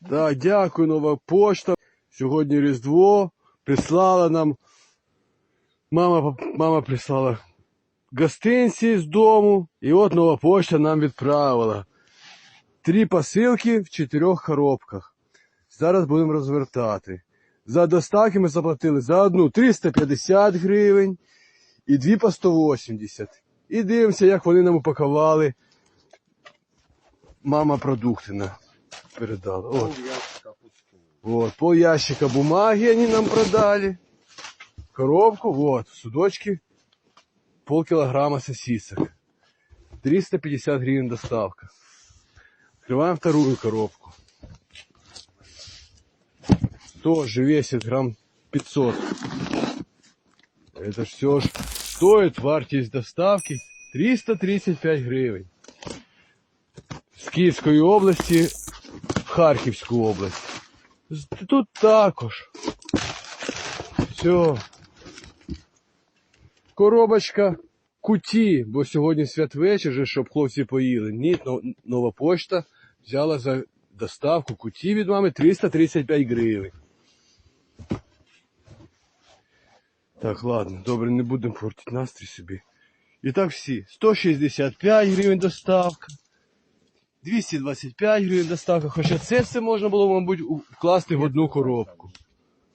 Да, дякую, нова пошта. Сьогодні Різдво. Прислала нам. Мама, мама прислала гостинці з дому. І от нова пошта нам відправила. Три посилки в чотирьох коробках. Зараз будемо розвертати. За доставки ми заплатили за одну 350 гривень і дві по 180. І дивимося, як вони нам упакували. Мама продукти на передала. От. Вот, пол ящика бумаги они нам продали. Коробку, вот, судочки, полкилограмма сосисок. 350 гривен доставка. Открываем вторую коробку. Тоже весит грамм 500. Это все ж стоит вартість доставки 335 гривень. З Київської області в Харківську область. Тут також. Все. Коробочка куті, бо сьогодні святвечір, же, щоб хлопці поїли. Ні, нова почта взяла за доставку куті від мами 335 гривень. Так, ладно, добре, не будемо портити настрій собі. І так всі. 165 гривень доставка. 225 гривень доставка, хоча це все можна було, мабуть, вкласти в одну коробку.